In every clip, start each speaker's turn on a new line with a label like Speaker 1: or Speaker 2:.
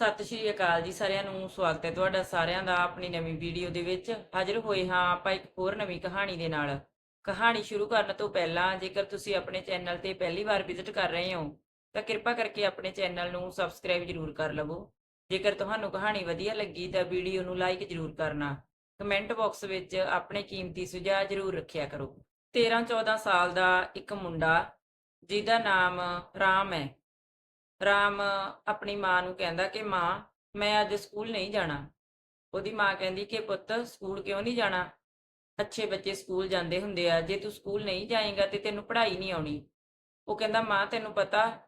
Speaker 1: ਸਤਿ ਸ਼੍ਰੀ ਅਕਾਲ ਜੀ ਸਾਰਿਆਂ ਨੂੰ, ਸਵਾਗਤ ਹੈ ਤੁਹਾਡਾ ਸਾਰਿਆਂ ਦਾ ਆਪਣੀ ਨਵੀਂ ਵੀਡੀਓ ਦੇ ਵਿੱਚ। ਹਾਜ਼ਰ ਹੋਏ ਹਾਂ ਆਪਾਂ ਇੱਕ ਹੋਰ ਨਵੀਂ ਕਹਾਣੀ ਦੇ ਨਾਲ। ਕਹਾਣੀ ਸ਼ੁਰੂ ਕਰਨ ਤੋਂ ਪਹਿਲਾਂ ਜੇਕਰ ਤੁਸੀਂ ਆਪਣੇ ਚੈਨਲ ਤੇ ਪਹਿਲੀ ਵਾਰ ਵਿਜ਼ਿਟ ਕਰ ਰਹੇ ਹੋ, ਤਾਂ ਕਿਰਪਾ ਕਰਕੇ ਆਪਣੇ ਚੈਨਲ ਨੂੰ ਸਬਸਕ੍ਰਾਈਬ ਜ਼ਰੂਰ ਕਰ ਲਵੋ। ਜੇਕਰ ਤੁਹਾਨੂੰ ਕਹਾਣੀ ਵਧੀਆ ਲੱਗੀ ਤਾਂ ਵੀਡੀਓ ਨੂੰ ਲਾਈਕ ਜ਼ਰੂਰ ਕਰਨਾ। ਕਮੈਂਟ ਬਾਕਸ ਵਿੱਚ ਆਪਣੇ ਕੀਮਤੀ ਸੁਝਾਅ ਜ਼ਰੂਰ ਰੱਖਿਆ ਕਰੋ। 13-14 ਸਾਲ ਦਾ ਇੱਕ ਮੁੰਡਾ, ਜਿਹਦਾ ਨਾਮ ਰਾਮ ਹੈ। ਰਾਮ ਆਪਣੀ ਮਾਂ ਨੂੰ ਕਹਿੰਦਾ ਕਿ ਮਾਂ, ਮੈਂ ਅੱਜ ਸਕੂਲ ਨਹੀਂ ਜਾਣਾ। ਉਹਦੀ ਮਾਂ ਕਹਿੰਦੀ ਕਿ ਪੁੱਤ, ਸਕੂਲ ਕਿਉਂ ਨਹੀਂ ਜਾਣਾ? ਅੱਛੇ ਬੱਚੇ ਸਕੂਲ ਜਾਂਦੇ ਹੁੰਦੇ ਆ। ਜੇ ਤੂੰ ਸਕੂਲ ਨਹੀਂ ਜਾਏਗਾ ਤੇ ਤੈਨੂੰ ਪੜ੍ਹਾਈ ਨਹੀਂ ਆਉਣੀ। ਉਹ ਕਹਿੰਦਾ, ਮਾਂ, ਤੈਨੂੰ ਪਤਾ,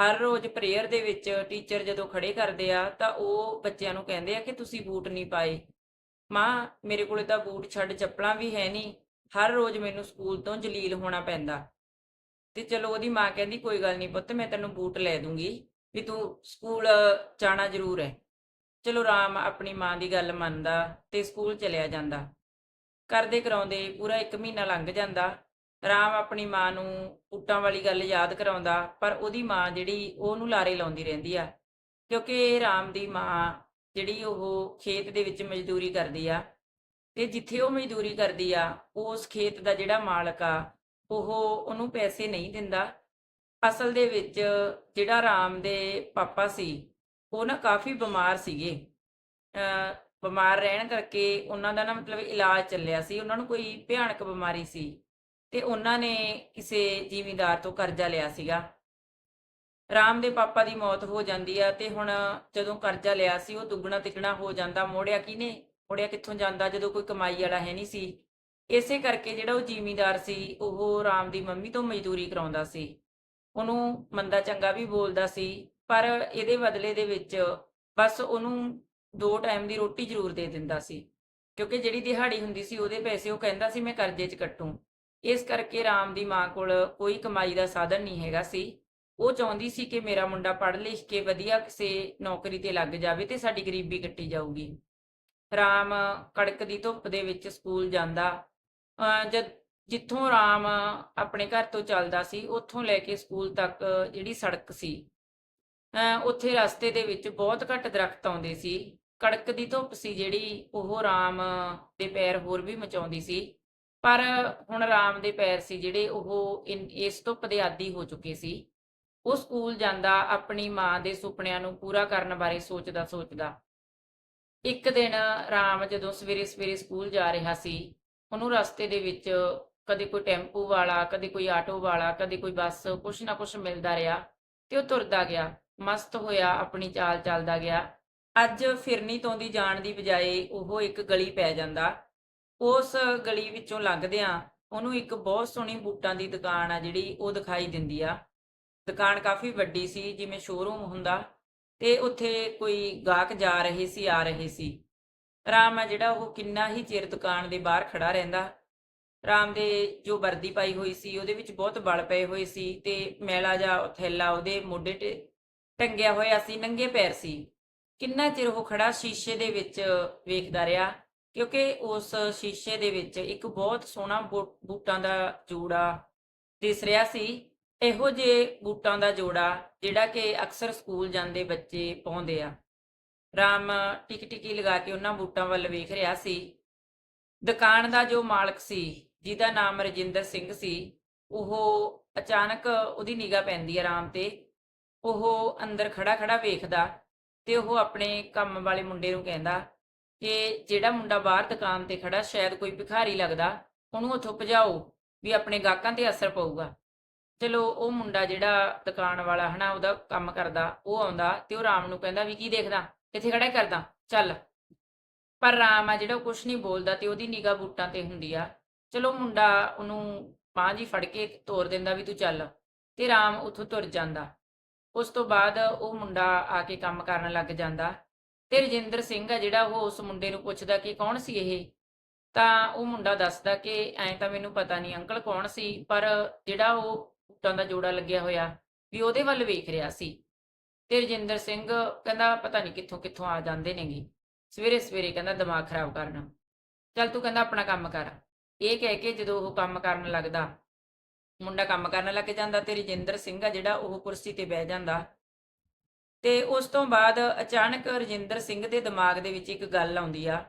Speaker 1: ਹਰ ਰੋਜ਼ ਪ੍ਰੇਅਰ ਦੇ ਵਿੱਚ ਟੀਚਰ ਜਦੋਂ ਖੜੇ ਕਰਦੇ ਆ, ਤਾਂ ਉਹ ਬੱਚਿਆਂ ਨੂੰ ਕਹਿੰਦੇ ਆ ਕਿ ਤੁਸੀਂ ਬੂਟ ਨਹੀਂ ਪਾਏ। ਮਾਂ, ਮੇਰੇ ਕੋਲੇ ਤਾਂ ਬੂਟ ਛੱਡ ਚੱਪਲਾਂ ਵੀ ਹੈ ਨਹੀਂ। ਹਰ ਰੋਜ਼ ਮੈਨੂੰ ਸਕੂਲ ਤੋਂ ਜਲੀਲ ਹੋਣਾ ਪੈਂਦਾ। ਤੇ ਚਲੋ ਉਹਦੀ ਮਾਂ ਕਹਿੰਦੀ, ਕੋਈ ਗੱਲ ਨਹੀਂ ਪੁੱਤ, ਮੈਂ ਤੈਨੂੰ ਬੂਟ ਲੈ ਦੂੰਗੀ, ਵੀ ਤੂੰ ਸਕੂਲ ਜਾਣਾ ਜ਼ਰੂਰ ਹੈ। ਚਲੋ ਰਾਮ ਆਪਣੀ ਮਾਂ ਦੀ ਗੱਲ ਮੰਨਦਾ ਤੇ ਸਕੂਲ ਚਲਿਆ ਜਾਂਦਾ। ਕਰਦੇ ਕਰਾਉਂਦੇ ਪੂਰਾ 1 ਮਹੀਨਾ ਲੰਘ ਜਾਂਦਾ। ਰਾਮ ਆਪਣੀ ਮਾਂ ਨੂੰ ਬੂਟਾਂ ਵਾਲੀ ਗੱਲ ਯਾਦ ਕਰਾਉਂਦਾ, ਪਰ ਉਹਦੀ ਮਾਂ ਜਿਹੜੀ, ਉਹਨੂੰ ਲਾਰੇ ਲਾਉਂਦੀ ਰਹਿੰਦੀ ਆ। ਕਿਉਂਕਿ ਰਾਮ ਦੀ ਮਾਂ ਜਿਹੜੀ ਉਹ ਖੇਤ ਦੇ ਵਿੱਚ ਮਜ਼ਦੂਰੀ ਕਰਦੀ ਆ। ਤੇ ਜਿੱਥੇ ਉਹ ਮਜ਼ਦੂਰੀ ਕਰਦੀ ਆ, ਉਸ ਖੇਤ ਦਾ ਜਿਹੜਾ ਮਾਲਕ ਆ ਉਹ ਉਹਨੂੰ ਪੈਸੇ ਨਹੀਂ ਦਿੰਦਾ। ਅਸਲ ਦੇ ਵਿੱਚ ਜਿਹੜਾ ਰਾਮ ਦੇ ਪਾਪਾ ਸੀ, ਉਹ ਨਾ ਕਾਫੀ ਬਿਮਾਰ ਸੀਗੇ। ਅ ਬਿਮਾਰ ਰਹਿਣ ਕਰਕੇ ਉਹਨਾਂ ਦਾ ਨਾ ਮਤਲਬ ਇਲਾਜ ਚੱਲਿਆ ਸੀ। ਉਹਨਾਂ ਨੂੰ ਕੋਈ ਭਿਆਨਕ ਬਿਮਾਰੀ ਸੀ ਤੇ ਉਹਨਾਂ ਨੇ ਕਿਸੇ ਜ਼ਿਮੀਂਦਾਰ ਤੋਂ ਕਰਜ਼ਾ ਲਿਆ ਸੀਗਾ। ਰਾਮ ਦੇ ਪਾਪਾ ਦੀ ਮੌਤ ਹੋ ਜਾਂਦੀ ਆ ਤੇ ਹੁਣ ਜਦੋਂ ਕਰਜ਼ਾ ਲਿਆ ਸੀ, ਉਹ ਦੁੱਗਣਾ ਤਿੱਗਣਾ ਹੋ ਜਾਂਦਾ। ਮੋੜਿਆ ਕਿਹਨੇ? ਮੋੜਿਆ ਕਿੱਥੋਂ ਜਾਂਦਾ? ਜਦੋਂ ਕੋਈ ਕਮਾਈ ਵਾਲਾ ਹੈ ਨਹੀਂ ਸੀ। ਇਸੇ ਕਰਕੇ ਜਿਹੜਾ ਉਹ ਜ਼ਿਮੀਂਦਾਰ ਸੀ, ਉਹ ਰਾਮ ਦੀ ਮੰਮੀ ਤੋਂ ਮਜ਼ਦੂਰੀ ਕਰਾਉਂਦਾ ਸੀ। ਉਹਨੂੰ ਮੰਦਾ ਚੰਗਾ ਵੀ ਬੋਲਦਾ ਸੀ, ਪਰ ਇਹਦੇ ਬਦਲੇ ਦੇ ਵਿੱਚ ਬਸ ਉਹਨੂੰ ਦੋ ਟਾਈਮ ਦੀ ਰੋਟੀ ਜ਼ਰੂਰ ਦੇ ਦਿੰਦਾ ਸੀ। ਕਿਉਂਕਿ ਜਿਹੜੀ ਦਿਹਾੜੀ ਹੁੰਦੀ ਸੀ, ਉਹਦੇ ਪੈਸੇ ਉਹ ਕਹਿੰਦਾ ਸੀ, ਮੈਂ ਕਰਜ਼ੇ 'ਚ ਕੱਟੂ। ਇਸ ਕਰਕੇ ਰਾਮ ਦੀ ਮਾਂ ਕੋਲ ਕੋਈ ਕਮਾਈ ਦਾ ਸਾਧਨ ਨਹੀਂ ਹੈਗਾ ਸੀ। ਉਹ ਚਾਹੁੰਦੀ ਸੀ ਕਿ ਮੇਰਾ ਮੁੰਡਾ ਪੜ੍ਹ ਲਿਖ ਕੇ ਵਧੀਆ ਕਿਸੇ ਨੌਕਰੀ ਤੇ ਲੱਗ ਜਾਵੇ ਤੇ ਸਾਡੀ ਗਰੀਬੀ ਕੱਟੀ ਜਾਊਗੀ। ਰਾਮ ਕੜਕ ਦੀ ਧੁੱਪ ਦੇ ਵਿੱਚ ਸਕੂਲ ਜਾਂਦਾ। ਜਦ ਜਿੱਥੋਂ ਰਾਮ ਆਪਣੇ ਘਰ ਤੋਂ ਚੱਲਦਾ ਸੀ, ਉੱਥੋਂ ਲੈ ਕੇ ਸਕੂਲ ਤੱਕ ਜਿਹੜੀ ਸੜਕ ਸੀ, ਅਹ ਉੱਥੇ ਰਸਤੇ ਦੇ ਵਿੱਚ ਬਹੁਤ ਘੱਟ ਦਰਖਤ ਆਉਂਦੇ ਸੀ। ਕੜਕ ਦੀ ਧੁੱਪ ਸੀ ਜਿਹੜੀ, ਉਹ ਰਾਮ ਦੇ ਪੈਰ ਹੋਰ ਵੀ ਮਚਾਉਂਦੀ ਸੀ। ਪਰ ਹੁਣ ਰਾਮ ਦੇ ਪੈਰ ਸੀ ਜਿਹੜੇ, ਉਹ ਇਨ- ਇਸ ਧੁੱਪ ਦੇ ਆਦੀ ਹੋ ਚੁੱਕੇ ਸੀ। ਉਹ ਸਕੂਲ ਜਾਂਦਾ, ਆਪਣੀ ਮਾਂ ਦੇ ਸੁਪਨਿਆਂ ਨੂੰ ਪੂਰਾ ਕਰਨ ਬਾਰੇ ਸੋਚਦਾ ਸੋਚਦਾ ਇੱਕ ਦਿਨ ਰਾਮ ਜਦੋਂ ਸਵੇਰੇ ਸਵੇਰੇ ਸਕੂਲ ਜਾ ਰਿਹਾ ਸੀ ਉਹਨੂੰ ਰਸਤੇ ਦੇ ਵਿੱਚ ਕਦੇ ਕੋਈ ਟੈਂਪੂ ਵਾਲਾ, ਕਦੇ ਕੋਈ ਆਟੋ ਵਾਲਾ, ਕਦੇ ਕੋਈ ਬੱਸ, ਕੁਛ ਨਾ ਕੁਛ ਮਿਲਦਾ ਰਿਹਾ ਤੇ ਉਹ ਤੁਰਦਾ ਗਿਆ, ਮਸਤ ਹੋਇਆ, ਆਪਣੀ ਚਾਲ ਚੱਲਦਾ ਗਿਆ। ਅੱਜ ਫਿਰਨੀ ਤੋਂ ਦੀ ਜਾਣ ਦੀ ਬਜਾਏ ਉਹ ਇੱਕ ਗਲੀ ਪੈ ਜਾਂਦਾ। ਉਸ ਗਲੀ ਵਿੱਚੋਂ ਲੰਘਦਿਆਂ ਉਹਨੂੰ ਇੱਕ ਬਹੁਤ ਸੋਹਣੀ ਬੂਟਾਂ ਦੀ ਦੁਕਾਨ ਆ ਜਿਹੜੀ ਉਹ ਦਿਖਾਈ ਦਿੰਦੀ ਆ। ਦੁਕਾਨ ਕਾਫੀ ਵੱਡੀ ਸੀ, ਜਿਵੇਂ ਸ਼ੋਰੂਮ ਹੁੰਦਾ ਤੇ ਉੱਥੇ ਕੋਈ ਗਾਹਕ ਜਾ ਰਹੇ ਸੀ, ਆ ਰਹੇ ਸੀ। ਰਾਮ ਆ ਜਿਹੜਾ ਉਹ ਕਿੰਨਾ ਹੀ ਚਿਰ ਦੁਕਾਨ ਦੇ ਬਾਹਰ ਖੜਾ ਰਹਿੰਦਾ। ਰਾਮ ਦੇ ਜੋ ਵਰਦੀ ਪਾਈ ਹੋਈ ਸੀ, ਉਹਦੇ ਵਿੱਚ ਬਹੁਤ ਬਲ ਪਏ ਹੋਏ ਸੀ ਤੇ ਮੈਲਾ ਜਿਹਾ ਥੈਲਾ ਉਹਦੇ ਮੋਢੇ ਤੇ ਟੰਗਿਆ ਹੋਇਆ ਸੀ, ਨੰਗੇ ਪੈਰ ਸੀ। ਕਿੰਨਾ ਚਿਰ ਉਹ ਖੜਾ ਸ਼ੀਸ਼ੇ ਦੇ ਵਿੱਚ ਵੇਖਦਾ ਰਿਹਾ, ਕਿਉਂਕਿ ਉਸ ਸ਼ੀਸ਼ੇ ਦੇ ਵਿੱਚ ਇੱਕ ਬਹੁਤ ਸੋਹਣਾ ਬੂ- ਬੂਟਾਂ ਦਾ ਜੋੜਾ ਦਿਸ ਰਿਹਾ ਸੀ। ਇਹੋ ਜਿਹੇ ਬੂਟਾਂ ਦਾ ਜੋੜਾ ਜਿਹੜਾ ਕਿ ਅਕਸਰ ਸਕੂਲ ਜਾਂਦੇ ਬੱਚੇ ਪਾਉਂਦੇ ਆ। ਰਾਮ ਟਿਕ ਟਿਕੀ ਲਗਾ ਕੇ ਉਹਨਾਂ ਬੂਟਾਂ ਵੱਲ ਵੇਖ ਰਿਹਾ ਸੀ। ਦੁਕਾਨ ਦਾ ਜੋ ਮਾਲਕ ਸੀ, ਜਿਹਦਾ ਨਾਮ ਰਜਿੰਦਰ ਸਿੰਘ ਸੀ, ਉਹ ਅਚਾਨਕ ਉਹਦੀ ਨਿਗਾਹ ਪੈਂਦੀ ਆ ਰਾਮ ਤੇ। ਉਹ ਅੰਦਰ ਖੜਾ ਖੜਾ ਵੇਖਦਾ ਤੇ ਉਹ ਆਪਣੇ ਕੰਮ ਵਾਲੇ ਮੁੰਡੇ ਨੂੰ ਕਹਿੰਦਾ ਕਿ ਜਿਹੜਾ ਮੁੰਡਾ ਬਾਹਰ ਦੁਕਾਨ ਤੇ ਖੜਾ, ਸ਼ਾਇਦ ਕੋਈ ਭਿਖਾਰੀ ਲੱਗਦਾ, ਉਹਨੂੰ ਉੱਥੋਂ ਭਜਾਓ ਵੀ ਆਪਣੇ ਗਾਹਕਾਂ ਤੇ ਅਸਰ ਪਊਗਾ। ਚਲੋ, ਉਹ ਮੁੰਡਾ ਜਿਹੜਾ ਦੁਕਾਨ ਵਾਲਾ ਹਨਾ, ਉਹਦਾ ਕੰਮ ਕਰਦਾ, ਉਹ ਆਉਂਦਾ ਤੇ ਉਹ ਰਾਮ ਨੂੰ ਕਹਿੰਦਾ ਵੀ ਕੀ ਦੇਖਦਾ? ਇੱਥੇ ਖੜਾ ਹੀ ਕਰਦਾ, ਚੱਲ। ਪਰ ਰਾਮ ਆ ਜਿਹੜਾ ਉਹ ਕੁਛ ਨਹੀਂ ਬੋਲਦਾ ਤੇ ਉਹਦੀ ਨਿਗਾਹ ਬੂਟਾਂ ਤੇ ਹੁੰਦੀ ਆ। ਚਲੋ ਮੁੰਡਾ ਉਹਨੂੰ ਬਾਂਹ ਜੀ ਫੜ ਕੇ ਤੋਰ ਦਿੰਦਾ ਵੀ ਤੂੰ ਚੱਲ, ਤੇ ਰਾਮ ਉੱਥੋਂ ਤੁਰ ਜਾਂਦਾ। ਉਸ ਤੋਂ ਬਾਅਦ ਉਹ ਮੁੰਡਾ ਆ ਕੇ ਕੰਮ ਕਰਨ ਲੱਗ ਜਾਂਦਾ। ਤੇ ਰਜਿੰਦਰ ਸਿੰਘ ਆ ਜਿਹੜਾ ਉਹ ਉਸ ਮੁੰਡੇ ਨੂੰ ਪੁੱਛਦਾ ਕਿ ਕੌਣ ਸੀ ਇਹ? ਤਾਂ ਉਹ ਮੁੰਡਾ ਦੱਸਦਾ ਕਿ ਐਂ ਤਾਂ ਮੈਨੂੰ ਪਤਾ ਨਹੀਂ ਅੰਕਲ ਕੌਣ ਸੀ, ਪਰ ਜਿਹੜਾ ਉਹ ਬੂਟਾਂ ਦਾ ਜੋੜਾ ਲੱਗਿਆ ਹੋਇਆ ਵੀ ਉਹਦੇ ਵੱਲ ਵੇਖ ਰਿਹਾ ਸੀ। ਤੇ ਰਜਿੰਦਰ ਸਿੰਘ ਕਹਿੰਦਾ ਪਤਾ ਨਹੀਂ ਕਿੱਥੋਂ ਕਿੱਥੋਂ ਆ ਜਾਂਦੇ ਨੇਗੇ। ਸਵੇਰੇ ਸਵੇਰੇ ਕਹਿੰਦਾ ਦਿਮਾਗ ਖਰਾਬ ਕਰਨਾ। ਚੱਲ ਤੂੰ ਕਹਿੰਦਾ ਆਪਣਾ ਕੰਮ ਕਰ। ਇਹ ਕਹਿ ਕੇ ਜਦੋਂ ਉਹ ਕੰਮ ਕਰਨ ਲੱਗਦਾ, ਮੁੰਡਾ ਕੰਮ ਕਰਨ ਲੱਗ ਜਾਂਦਾ ਤੇ ਰਜਿੰਦਰ ਸਿੰਘ ਆ ਜਿਹੜਾ ਉਹ ਕੁਰਸੀ ਤੇ ਬਹਿ ਜਾਂਦਾ। ਤੇ ਉਸ ਤੋਂ ਬਾਅਦ ਅਚਾਨਕ ਰਜਿੰਦਰ ਸਿੰਘ ਦੇ ਦਿਮਾਗ ਦੇ ਵਿੱਚ ਇੱਕ ਗੱਲ ਆਉਂਦੀ ਆ।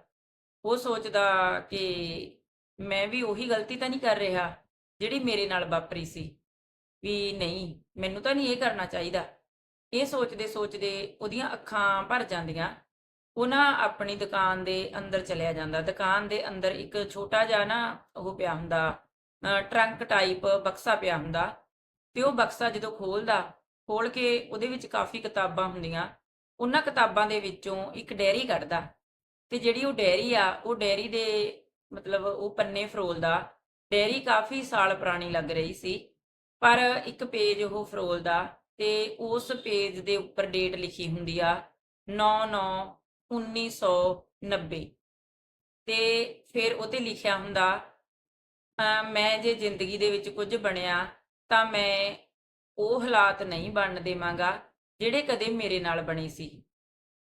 Speaker 1: ਉਹ ਸੋਚਦਾ ਕਿ ਮੈਂ ਵੀ ਉਹੀ ਗਲਤੀ ਤਾਂ ਨਹੀਂ ਕਰ ਰਿਹਾ ਜਿਹੜੀ ਮੇਰੇ ਨਾਲ ਵਾਪਰੀ ਸੀ। ਵੀ ਨਹੀਂ, ਮੈਨੂੰ ਤਾਂ ਨਹੀਂ ਇਹ ਕਰਨਾ ਚਾਹੀਦਾ। ਇਹ ਸੋਚਦੇ ਸੋਚਦੇ ਉਹਦੀਆਂ ਅੱਖਾਂ ਭਰ ਜਾਂਦੀਆਂ। ਉਹ ਨਾ ਆਪਣੀ ਦੁਕਾਨ ਦੇ ਅੰਦਰ ਚਲਿਆ ਜਾਂਦਾ। ਦੁਕਾਨ ਦੇ ਅੰਦਰ ਇੱਕ ਛੋਟਾ ਜਿਹਾ ਨਾ ਉਹ ਪਿਆ ਹੁੰਦਾ ਟਰੰਕ ਟਾਈਪ ਬਕਸਾ ਪਿਆ ਹੁੰਦਾ ਤੇ ਉਹ ਬਕਸਾ ਜਦੋਂ ਖੋਲਦਾ ਖੋਲ ਕੇ ਉਹਦੇ ਵਿੱਚ ਕਾਫੀ ਕਿਤਾਬਾਂ ਹੁੰਦੀਆਂ। ਉਹਨਾਂ ਕਿਤਾਬਾਂ ਦੇ ਵਿੱਚੋਂ ਇੱਕ ਡਾਇਰੀ ਕੱਢਦਾ ਤੇ ਜਿਹੜੀ ਉਹ ਡਾਇਰੀ ਆ, ਉਹ ਡਾਇਰੀ ਦੇ ਮਤਲਬ ਉਹ ਪੰਨੇ ਫਰੋਲਦਾ ਡਾਇਰੀ ਕਾਫੀ ਸਾਲ ਪੁਰਾਣੀ ਲੱਗ ਰਹੀ ਸੀ, ਪਰ ਇੱਕ ਪੇਜ ਉਹ ਫਰੋਲਦਾ ਤੇ ਉਸ ਪੇਜ ਦੇ ਉੱਪਰ ਡੇਟ ਲਿਖੀ ਹੁੰਦੀ ਆ 9/9/1990 ਤੇ ਫਿਰ ਉਹ ਤੇ ਲਿਖਿਆ ਹੁੰਦਾ ਅਹ ਮੈਂ ਜੇ ਜ਼ਿੰਦਗੀ ਦੇ ਵਿੱਚ ਕੁਝ ਬਣਿਆ ਤਾਂ ਮੈਂ ਉਹ ਹਾਲਾਤ ਨਹੀਂ ਬਣਨ ਦੇਵਾਂਗਾ ਜਿਹੜੇ ਕਦੇ ਮੇਰੇ ਨਾਲ ਬਣੇ ਸੀ।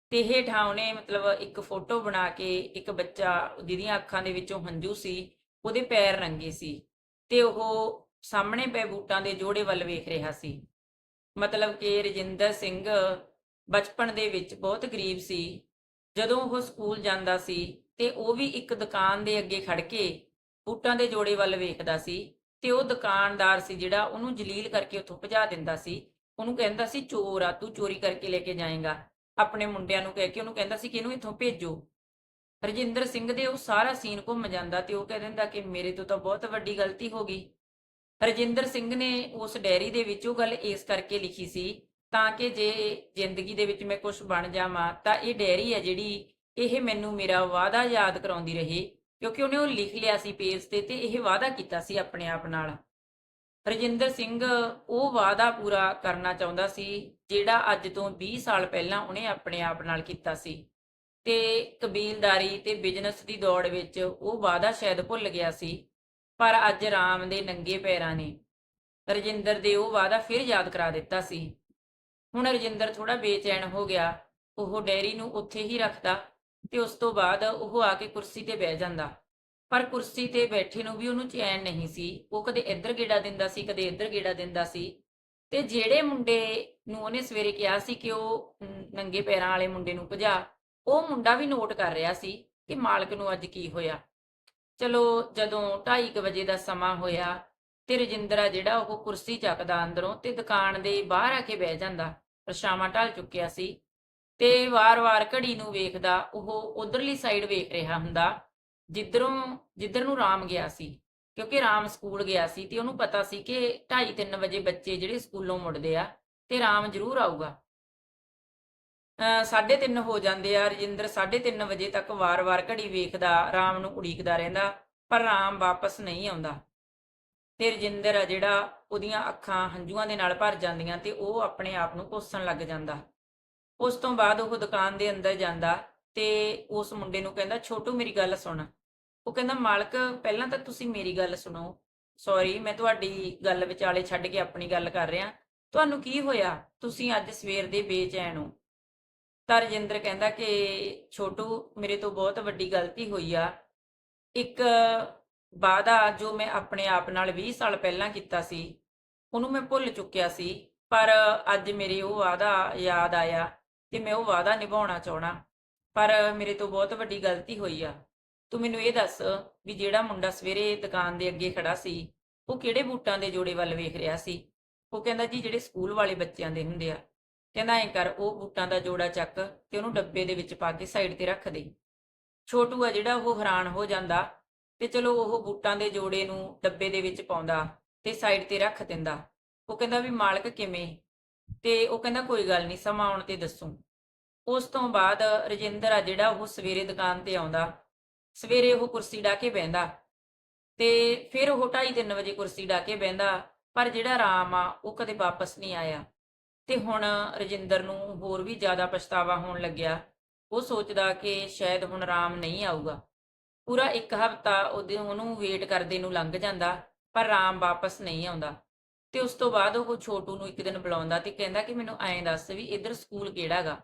Speaker 1: ਤੇ ਹੇਠਾਂ ਉਹਨੇ ਮਤਲਬ ਇੱਕ ਫੋਟੋ ਬਣਾ ਕੇ ਇੱਕ ਬੱਚਾ ਜਿਹਦੀਆਂ ਅੱਖਾਂ ਦੇ ਵਿੱਚੋਂ ਹੰਝੂ ਸੀ, ਉਹਦੇ ਪੈਰ ਰੰਗੇ ਸੀ ਤੇ ਉਹ ਸਾਹਮਣੇ ਪਏ ਬੂਟਾਂ ਦੇ ਜੋੜੇ ਵੱਲ ਵੇਖ ਰਿਹਾ ਸੀ। ਮਤਲਬ ਕਿ ਰਜਿੰਦਰ ਸਿੰਘ ਬਚਪਨ ਦੇ ਵਿੱਚ ਬਹੁਤ ਗਰੀਬ ਸੀ। ਜਦੋਂ ਉਹ ਸਕੂਲ ਜਾਂਦਾ ਸੀ ਤੇ ਉਹ ਵੀ ਇੱਕ ਦੁਕਾਨ ਦੇ ਅੱਗੇ ਖੜ ਕੇ ਬੂਟਾਂ ਦੇ ਜੋੜੇ ਵੱਲ ਵੇਖਦਾ ਸੀ ਤੇ ਉਹ ਦੁਕਾਨਦਾਰ ਸੀ ਜਿਹੜਾ ਉਹਨੂੰ ਜਲੀਲ ਕਰਕੇ ਉੱਥੋਂ ਭਜਾ ਦਿੰਦਾ ਸੀ। ਉਹਨੂੰ ਕਹਿੰਦਾ ਸੀ, ਚੋਰ ਆ, ਤੂੰ ਚੋਰੀ ਕਰਕੇ ਲੈ ਕੇ ਜਾਏਗਾ। ਆਪਣੇ ਮੁੰਡਿਆਂ ਨੂੰ ਕਹਿ ਕੇ ਉਹਨੂੰ ਕਹਿੰਦਾ ਸੀ ਕਿ ਇਹਨੂੰ ਇੱਥੋਂ ਭੇਜੋ। ਰਜਿੰਦਰ ਸਿੰਘ ਦੇ ਉਹ ਸਾਰਾ ਸੀਨ ਘੁੰਮ ਜਾਂਦਾ ਤੇ ਉਹ ਕਹਿ ਦਿੰਦਾ ਕਿ ਮੇਰੇ ਤੋਂ ਤਾਂ ਬਹੁਤ ਵੱਡੀ ਗਲਤੀ ਹੋ ਗਈ। ਰਜਿੰਦਰ ਸਿੰਘ ਨੇ ਉਸ ਡਾਇਰੀ ਦੇ ਵਿੱਚ ਉਹ ਗੱਲ ਇਸ ਕਰਕੇ ਲਿਖੀ ਸੀ ਤਾਂ ਕਿ ਜੇ ਜ਼ਿੰਦਗੀ ਦੇ ਵਿੱਚ ਮੈਂ ਕੁਝ ਬਣ ਜਾਵਾਂ, ਤਾਂ ਇਹ ਡਾਇਰੀ ਹੈ ਜਿਹੜੀ ਇਹ ਮੈਨੂੰ ਮੇਰਾ ਵਾਅਦਾ ਯਾਦ ਕਰਾਉਂਦੀ ਰਹੀ, ਕਿਉਂਕਿ ਉਹਨੇ ਉਹ ਲਿਖ ਲਿਆ ਸੀ ਪੇਜ ਤੇ ਤੇ ਇਹ ਵਾਅਦਾ ਕੀਤਾ ਸੀ ਆਪਣੇ ਆਪ ਨਾਲ। ਰਜਿੰਦਰ ਸਿੰਘ ਉਹ ਵਾਅਦਾ ਪੂਰਾ ਕਰਨਾ ਚਾਹੁੰਦਾ ਸੀ ਜਿਹੜਾ ਅੱਜ ਤੋਂ 20 ਸਾਲ ਪਹਿਲਾਂ ਉਹਨੇ ਆਪਣੇ ਆਪ ਨਾਲ ਕੀਤਾ ਸੀ ਤੇ ਕਬੀਲਦਾਰੀ ਤੇ ਬਿਜ਼ਨਸ ਦੀ ਦੌੜ ਵਿੱਚ ਉਹ ਵਾਅਦਾ ਸ਼ਾਇਦ ਭੁੱਲ ਗਿਆ ਸੀ। ਪਰ ਅੱਜ ਰਾਮ ਦੇ ਨੰਗੇ ਪੈਰਾਂ ਨੇ ਰਜਿੰਦਰ ਦੇ ਉਹ ਵਾਅਦਾ ਫਿਰ ਯਾਦ ਕਰਾ ਦਿੱਤਾ ਸੀ। ਹੁਣ ਰਜਿੰਦਰ ਥੋੜਾ ਬੇਚੈਨ ਹੋ ਗਿਆ। ਉਹ ਡੈਰੀ ਨੂੰ ਉੱਥੇ ਹੀ ਰੱਖਦਾ ਤੇ ਉਸ ਤੋਂ ਬਾਅਦ ਉਹ ਆ ਕੇ ਕੁਰਸੀ ਤੇ ਬਹਿ ਜਾਂਦਾ। ਪਰ ਕੁਰਸੀ ਤੇ ਬੈਠੇ ਨੂੰ ਵੀ ਉਹਨੂੰ ਚੈਨ ਨਹੀਂ ਸੀ। ਉਹ ਕਦੇ ਇੱਧਰ ਗੇੜਾ ਦਿੰਦਾ ਸੀ, ਕਦੇ ਇੱਧਰ ਗੇੜਾ ਦਿੰਦਾ ਸੀ। ਤੇ ਜਿਹੜੇ ਮੁੰਡੇ ਨੂੰ ਉਹਨੇ ਸਵੇਰੇ ਕਿਹਾ ਸੀ ਕਿ ਉਹ ਨੰਗੇ ਪੈਰਾਂ ਵਾਲੇ ਮੁੰਡੇ ਨੂੰ ਭਜਾ, ਉਹ ਮੁੰਡਾ ਵੀ ਨੋਟ ਕਰ ਰਿਹਾ ਸੀ ਕਿ ਮਾਲਕ ਨੂੰ ਅੱਜ ਕੀ ਹੋਇਆ। ਚਲੋ ਜਦੋਂ 2:30 ਵਜੇ ਦਾ ਸਮਾਂ ਹੋਇਆ ਤੇ ਰਜਿੰਦਰਾ ਜਿਹੜਾ ਉਹ ਕੁਰਸੀ ਚੱਕਦਾ ਅੰਦਰੋਂ ਤੇ ਦੁਕਾਨ ਦੇ ਬਾਹਰ ਆ ਕੇ ਬਹਿ ਜਾਂਦਾ। ਪਰਛਾਵਾਂ ਢਲ ਚੁੱਕਿਆ ਸੀ ਤੇ ਵਾਰ-ਵਾਰ ਘੜੀ ਨੂੰ ਵੇਖਦਾ ਉਹ ਉਧਰਲੀ ਸਾਈਡ ਵੇਖ ਰਿਹਾ ਹੁੰਦਾ, ਜਿੱਧਰੋਂ, ਜਿੱਧਰ ਨੂੰ ਰਾਮ ਗਿਆ ਸੀ। ਕਿਉਂਕਿ ਰਾਮ ਸਕੂਲ ਗਿਆ ਸੀ ਤੇ ਉਹਨੂੰ ਪਤਾ ਸੀ ਕਿ 2:30 ਵਜੇ ਬੱਚੇ ਜਿਹੜੇ ਸਕੂਲੋਂ ਮੁੜਦੇ ਆ ਤੇ ਰਾਮ ਜ਼ਰੂਰ ਆਊਗਾ। 3:30 ਹੋ ਜਾਂਦੇ ਆ, ਰਜਿੰਦਰ 3:30 ਵਜੇ ਤੱਕ ਵਾਰ-ਵਾਰ ਘੜੀ ਵੇਖਦਾ, ਰਾਮ ਨੂੰ ਉਡੀਕਦਾ ਰਹਿੰਦਾ, ਪਰ ਰਾਮ ਵਾਪਸ ਨਹੀਂ ਆਉਂਦਾ। ਤੇ ਰਜਿੰਦਰ ਆ ਜਿਹੜਾ ਉਹਦੀਆਂ ਅੱਖਾਂ ਹੰਝੂਆਂ ਦੇ ਨਾਲ ਭਰ ਜਾਂਦੀਆਂ ਤੇ ਉਹ ਆਪਣੇ ਆਪ ਨੂੰ ਕੋਸਣ ਲੱਗ ਜਾਂਦਾ। ਉਸ ਤੋਂ ਬਾਅਦ ਉਹ ਦੁਕਾਨ ਦੇ ਅੰਦਰ ਜਾਂਦਾ ਤੇ ਉਸ ਮੁੰਡੇ ਨੂੰ ਕਹਿੰਦਾ, ਛੋਟੂ, ਮੇਰੀ ਗੱਲ ਸੁਣ। ਉਹ ਕਹਿੰਦਾ, ਮਾਲਕ, ਪਹਿਲਾਂ ਤਾਂ ਤੁਸੀਂ ਮੇਰੀ ਗੱਲ ਸੁਣੋ। ਸੌਰੀ ਮੈਂ ਤੁਹਾਡੀ ਗੱਲ ਵਿਚਾਲੇ ਛੱਡ ਕੇ ਆਪਣੀ ਗੱਲ ਕਰ ਰਿਹਾ। ਤੁਹਾਨੂੰ ਕੀ ਹੋਇਆ? ਤੁਸੀਂ ਅੱਜ ਸਵੇਰ ਦੇ ਬੇਚੈਨ ਹੋ। ਤਾਂ ਰਜਿੰਦਰ ਕਹਿੰਦਾ ਕਿ ਛੋਟੂ, ਮੇਰੇ ਤੋਂ ਬਹੁਤ ਵੱਡੀ ਗਲਤੀ ਹੋਈ ਆ। ਇੱਕ ਵਾਅਦਾ ਜੋ ਮੈਂ ਆਪਣੇ ਆਪ ਨਾਲ 20 ਸਾਲ ਪਹਿਲਾਂ ਕੀਤਾ ਸੀ, ਉਹਨੂੰ ਮੈਂ ਭੁੱਲ ਚੁੱਕਿਆ ਸੀ, ਪਰ ਅੱਜ ਮੇਰੇ ਉਹ ਵਾਅਦਾ ਯਾਦ ਆਇਆ ਤੇ ਮੈਂ ਉਹ ਵਾਅਦਾ ਨਿਭਾਉਣਾ ਚਾਹਣਾ ਪਰ ਮੇਰੇ ਤੋਂ ਬਹੁਤ ਵੱਡੀ ਗਲਤੀ ਹੋਈ ਆ। ਤੂੰ ਮੈਨੂੰ ਇਹ ਦੱਸ ਵੀ ਜਿਹੜਾ ਮੁੰਡਾ ਸਵੇਰੇ ਦੁਕਾਨ ਦੇ ਅੱਗੇ ਖੜਾ ਸੀ, ਉਹ ਕਿਹੜੇ ਬੂਟਾਂ ਦੇ ਜੋੜੇ ਵੱਲ ਵੇਖ ਰਿਹਾ ਸੀ? ਉਹ ਕਹਿੰਦਾ ਜੀ ਜਿਹੜੇ ਸਕੂਲ ਵਾਲੇ ਬੱਚਿਆਂ ਦੇ ਹੁੰਦੇ ਆ। ਕਹਿੰਦਾ ਐਂ ਕਰ, ਉਹ ਬੂਟਾਂ ਦਾ ਜੋੜਾ ਚੱਕ ਤੇ ਉਹਨੂੰ ਡੱਬੇ ਦੇ ਵਿੱਚ ਪਾ ਕੇ ਸਾਈਡ ਤੇ ਰੱਖ ਦੇ। ਛੋਟੂ ਆ ਜਿਹੜਾ ਉਹ ਹੈਰਾਨ ਹੋ ਜਾਂਦਾ ਤੇ ਚਲੋ ਉਹ ਬੂਟਾਂ ਦੇ ਜੋੜੇ ਨੂੰ ਡੱਬੇ ਦੇ ਵਿੱਚ ਪਾਉਂਦਾ ਤੇ ਸਾਈਡ ਤੇ ਰੱਖ ਦਿੰਦਾ। ਉਹ ਕਹਿੰਦਾ ਵੀ ਮਾਲਕ ਕਿਵੇਂ? ਤੇ ਉਹ ਕਹਿੰਦਾ ਕੋਈ ਗੱਲ ਨਹੀਂ, ਸਮਾਂ ਆਉਣ ਤੇ ਦੱਸੂ। ਉਸ ਤੋਂ ਬਾਅਦ ਰਜਿੰਦਰ ਆ ਜਿਹੜਾ ਉਹ ਸਵੇਰੇ ਦੁਕਾਨ ਤੇ ਆਉਂਦਾ, ਸਵੇਰੇ ਉਹ ਕੁਰਸੀ ਢਾ ਕੇ ਬਹਿੰਦਾ ਤੇ ਫਿਰ ਉਹ 2:30 ਵਜੇ ਕੁਰਸੀ ਢਾ ਕੇ ਬਹਿੰਦਾ, ਪਰ ਜਿਹੜਾ ਰਾਮ ਆ ਉਹ ਕਦੇ ਵਾਪਸ ਨਹੀਂ ਆਇਆ। ਤੇ ਹੁਣ ਰਜਿੰਦਰ ਨੂੰ ਹੋਰ ਵੀ ਜ਼ਿਆਦਾ ਪਛਤਾਵਾ ਹੋਣ ਲੱਗਿਆ। ਉਹ ਸੋਚਦਾ ਕਿ ਸ਼ਾਇਦ ਹੁਣ ਰਾਮ ਨਹੀਂ ਆਊਗਾ। ਪੂਰਾ ਇੱਕ ਹਫ਼ਤਾ ਉਹਦੇ ਉਹਨੂੰ ਵੇਟ ਕਰਦੇ ਨੂੰ ਲੰਘ ਜਾਂਦਾ, ਪਰ ਰਾਮ ਵਾਪਸ ਨਹੀਂ ਆਉਂਦਾ। ਤੇ ਉਸ ਤੋਂ ਬਾਅਦ ਉਹ ਛੋਟੂ ਨੂੰ ਇੱਕ ਦਿਨ ਬੁਲਾਉਂਦਾ ਤੇ ਕਹਿੰਦਾ ਕਿ ਮੈਨੂੰ ਐਂ ਦੱਸ ਵੀ ਇੱਧਰ ਸਕੂਲ ਕਿਹੜਾ ਗਾ?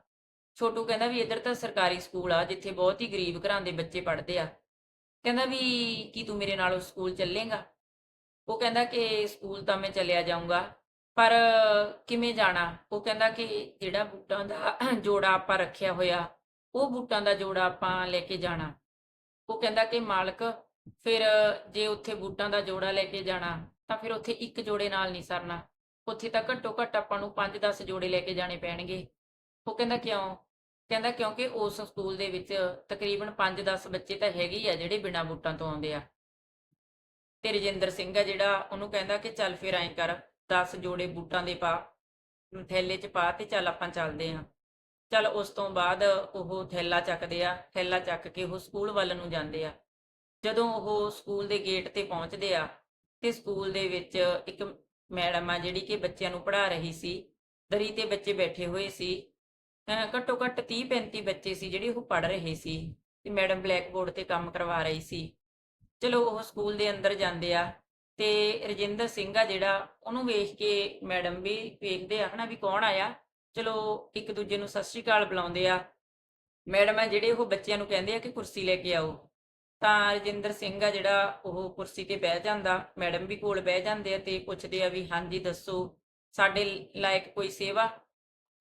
Speaker 1: ਛੋਟੂ ਕਹਿੰਦਾ ਵੀ ਇੱਧਰ ਤਾਂ ਸਰਕਾਰੀ ਸਕੂਲ ਆ, ਜਿੱਥੇ ਬਹੁਤ ਹੀ ਗਰੀਬ ਘਰਾਂ ਦੇ ਬੱਚੇ ਪੜ੍ਹਦੇ ਆ। ਕਹਿੰਦਾ ਵੀ ਕੀ ਤੂੰ ਮੇਰੇ ਨਾਲ ਉਸ ਸਕੂਲ ਚੱਲੇਗਾ? ਉਹ ਕਹਿੰਦਾ ਕਿ ਸਕੂਲ ਤਾਂ ਮੈਂ ਚੱਲਿਆ ਜਾਊਂਗਾ। ਪਰ ਕਿਵੇਂ ਜਾਣਾ? ਉਹ ਕਹਿੰਦਾ ਕਿ ਜਿਹੜਾ ਬੂਟਾਂ ਦਾ ਜੋੜਾ ਆਪਾਂ ਰੱਖਿਆ ਹੋਇਆ, ਉਹ ਬੂਟਾਂ ਦਾ ਜੋੜਾ ਆਪਾਂ ਲੈ ਕੇ ਜਾਣਾ। ਉਹ ਕਹਿੰਦਾ ਕਿ ਮਾਲਕ, ਫਿਰ ਜੇ ਉੱਥੇ ਬੂਟਾਂ ਦਾ ਜੋੜਾ ਲੈ ਕੇ ਜਾਣਾ, ਤਾਂ ਫਿਰ ਉੱਥੇ ਇੱਕ ਜੋੜੇ ਨਾਲ ਨਹੀਂ ਸਰਨਾ। ਉੱਥੇ ਤਾਂ ਘੱਟੋ ਘੱਟ ਆਪਾਂ ਨੂੰ 5-10 ਜੋੜੇ ਲੈ ਕੇ ਜਾਣੇ ਪੈਣਗੇ। ਉਹ ਕਹਿੰਦਾ ਕਿਉਂ? ਕਹਿੰਦਾ ਕਿਉਂਕਿ ਉਸ ਸਕੂਲ ਦੇ ਵਿੱਚ ਤਕਰੀਬਨ 5-10 ਬੱਚੇ ਤਾਂ ਹੈਗੇ ਹੀ ਆ ਜਿਹੜੇ ਬਿਨਾਂ ਬੂਟਾਂ ਤੋਂ ਆਉਂਦੇ ਆ। ਤੇ ਰਜਿੰਦਰ ਸਿੰਘ ਆ ਜਿਹੜਾ, ਉਹਨੂੰ ਕਹਿੰਦਾ ਕਿ ਚੱਲ ਫਿਰ ਐਂ ਕਰ 10 ਜੋੜੇ ਬੂਟਾਂ ਦੇ ਪਾ ਥੈਲੇ 'ਚ ਪਾ ਤੇ ਚੱਲ ਆਪਾਂ ਚੱਲਦੇ ਹਾਂ। ਚੱਲ ਉਸ ਤੋਂ ਬਾਅਦ ਉਹ ਥੈਲਾ ਚੱਕਦੇ ਆ, ਥੈਲਾ ਚੱਕ ਕੇ ਉਹ ਸਕੂਲ ਵੱਲ ਨੂੰ ਜਾਂਦੇ ਆ। ਜਦੋਂ ਉਹ ਸਕੂਲ ਦੇ ਗੇਟ ਤੇ ਪਹੁੰਚਦੇ ਆ, ਤੇ ਸਕੂਲ ਦੇ ਵਿੱਚ ਇੱਕ ਮੈਡਮ ਆ ਜਿਹੜੀ ਕਿ ਬੱਚਿਆਂ ਨੂੰ ਪੜ੍ਹਾ ਰਹੀ ਸੀ, ਦਰੀ ਤੇ ਬੱਚੇ ਬੈਠੇ ਹੋਏ ਸੀ। ਅਹ ਘੱਟੋ ਘੱਟ 30 35 ਬੱਚੇ ਸੀ ਜਿਹੜੇ ਉਹ ਪੜ੍ਹ ਰਹੇ ਸੀ, ਤੇ ਮੈਡਮ ਬਲੈਕ ਬੋਰਡ ਤੇ ਕੰਮ ਕਰਵਾ ਰਹੀ ਸੀ। ਚਲੋ ਉਹ ਸਕੂਲ ਦੇ ਅੰਦਰ ਜਾਂਦੇ ਆ ਤੇ ਰਜਿੰਦਰ ਸਿੰਘ ਆ ਜਿਹੜਾ, ਉਹਨੂੰ ਵੇਖ ਕੇ ਮੈਡਮ ਵੀ ਵੇਖਦੇ ਆ ਹਨਾ ਵੀ ਕੌਣ ਆਇਆ। ਚਲੋ, ਇੱਕ ਦੂਜੇ ਨੂੰ ਸਤਿ ਸ਼੍ਰੀ ਅਕਾਲ ਬੁਲਾਉਂਦੇ ਆ। ਮੈਡਮ ਆ ਜਿਹੜੇ ਉਹ ਬੱਚਿਆਂ ਨੂੰ ਕਹਿੰਦੇ ਆ ਕਿ ਕੁਰਸੀ ਲੈ ਕੇ ਆਓ। ਤਾਂ ਰਜਿੰਦਰ ਸਿੰਘ ਆ ਜਿਹੜਾ, ਉਹ ਕੁਰਸੀ ਤੇ ਬਹਿ ਜਾਂਦਾ। ਮੈਡਮ ਵੀ ਕੋਲ ਬਹਿ ਜਾਂਦੇ ਆ ਤੇ ਪੁੱਛਦੇ ਆ ਵੀ ਹਾਂਜੀ, ਦੱਸੋ, ਸਾਡੇ ਲਾਇਕ ਕੋਈ ਸੇਵਾ?